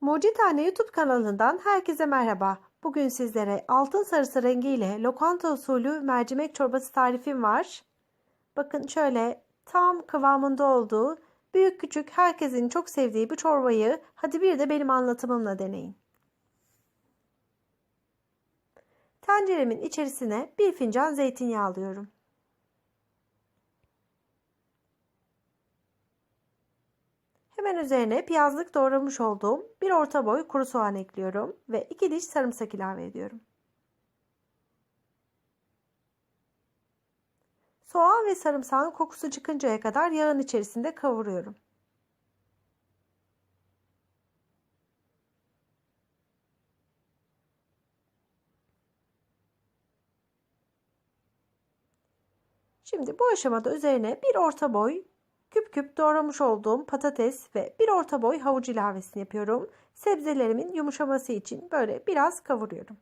Mucit Anne YouTube kanalından herkese merhaba. Bugün sizlere altın sarısı rengiyle lokanta usulü mercimek çorbası tarifim var. Bakın şöyle tam kıvamında olduğu, büyük küçük herkesin çok sevdiği bir çorbayı hadi bir de benim anlatımımla deneyin. Tenceremin içerisine bir fincan zeytinyağı alıyorum. Hemen üzerine piyazlık doğramış olduğum bir orta boy kuru soğan ekliyorum ve iki diş sarımsak ilave ediyorum. Soğan ve sarımsağın kokusu çıkıncaya kadar yağın içerisinde kavuruyorum. Şimdi bu aşamada üzerine bir orta boy küp küp doğramış olduğum patates ve bir orta boy havuç ilavesini yapıyorum. Sebzelerimin yumuşaması için böyle biraz kavuruyorum.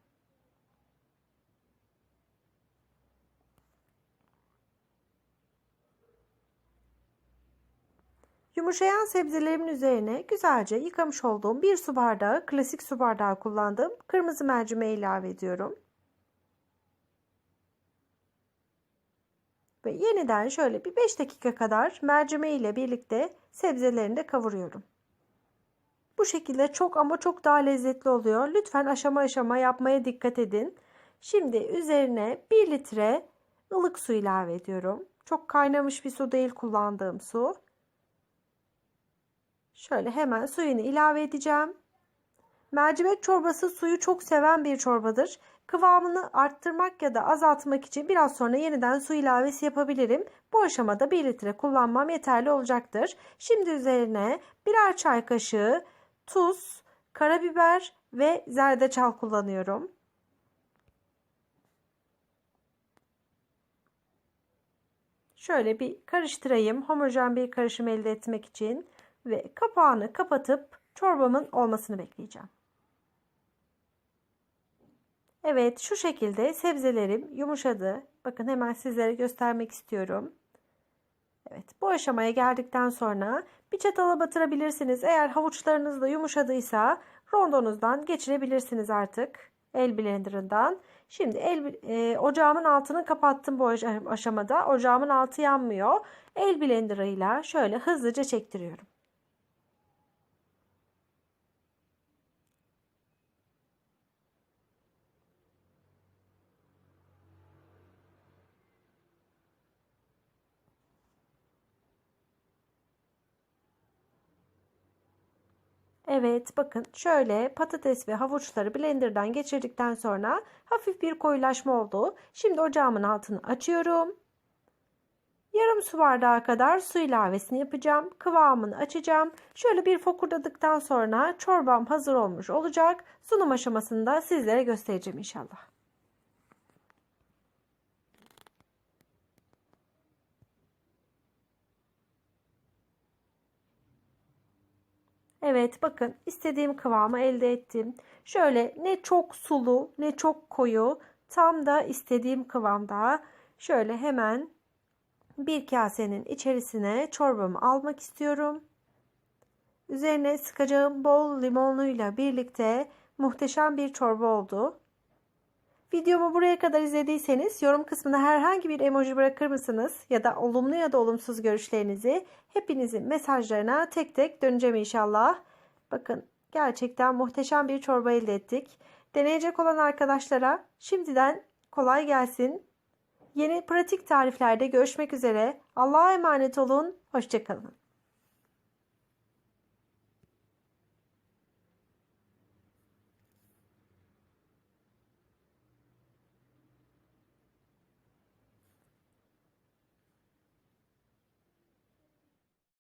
Yumuşayan sebzelerimin üzerine güzelce yıkamış olduğum bir su bardağı klasik su bardağı kullandığım kırmızı mercimeği ilave ediyorum. Ve yeniden şöyle bir 5 dakika kadar mercimeği ile birlikte sebzelerini de kavuruyorum. Bu şekilde çok ama çok daha lezzetli oluyor. Lütfen aşama aşama yapmaya dikkat edin. Şimdi üzerine 1 litre ılık su ilave ediyorum. Çok kaynamış bir su değil kullandığım su. Şöyle hemen suyunu ilave edeceğim. Mercimek çorbası suyu çok seven bir çorbadır. Kıvamını arttırmak ya da azaltmak için biraz sonra yeniden su ilavesi yapabilirim. Bu aşamada 1 litre kullanmam yeterli olacaktır. Şimdi üzerine birer çay kaşığı tuz, karabiber ve zerdeçal kullanıyorum. Şöyle bir karıştırayım homojen bir karışım elde etmek için ve kapağını kapatıp çorbamın olmasını bekleyeceğim. Evet şu şekilde sebzelerim yumuşadı. Bakın hemen sizlere göstermek istiyorum. Evet bu aşamaya geldikten sonra bir çatala batırabilirsiniz. Eğer havuçlarınız da yumuşadıysa rondonuzdan geçirebilirsiniz artık. El blenderından. Şimdi el, e, ocağımın altını kapattım bu aşamada. Ocağımın altı yanmıyor. El blenderıyla şöyle hızlıca çektiriyorum. Evet bakın şöyle patates ve havuçları blenderdan geçirdikten sonra hafif bir koyulaşma oldu. Şimdi ocağımın altını açıyorum. Yarım su bardağı kadar su ilavesini yapacağım. Kıvamını açacağım. Şöyle bir fokurdadıktan sonra çorbam hazır olmuş olacak. Sunum aşamasında sizlere göstereceğim inşallah. Evet bakın istediğim kıvamı elde ettim. Şöyle ne çok sulu ne çok koyu tam da istediğim kıvamda şöyle hemen bir kasenin içerisine çorbamı almak istiyorum. Üzerine sıkacağım bol limonluyla birlikte muhteşem bir çorba oldu. Videomu buraya kadar izlediyseniz yorum kısmına herhangi bir emoji bırakır mısınız? Ya da olumlu ya da olumsuz görüşlerinizi hepinizin mesajlarına tek tek döneceğim inşallah. Bakın gerçekten muhteşem bir çorba elde ettik. Deneyecek olan arkadaşlara şimdiden kolay gelsin. Yeni pratik tariflerde görüşmek üzere. Allah'a emanet olun. Hoşçakalın.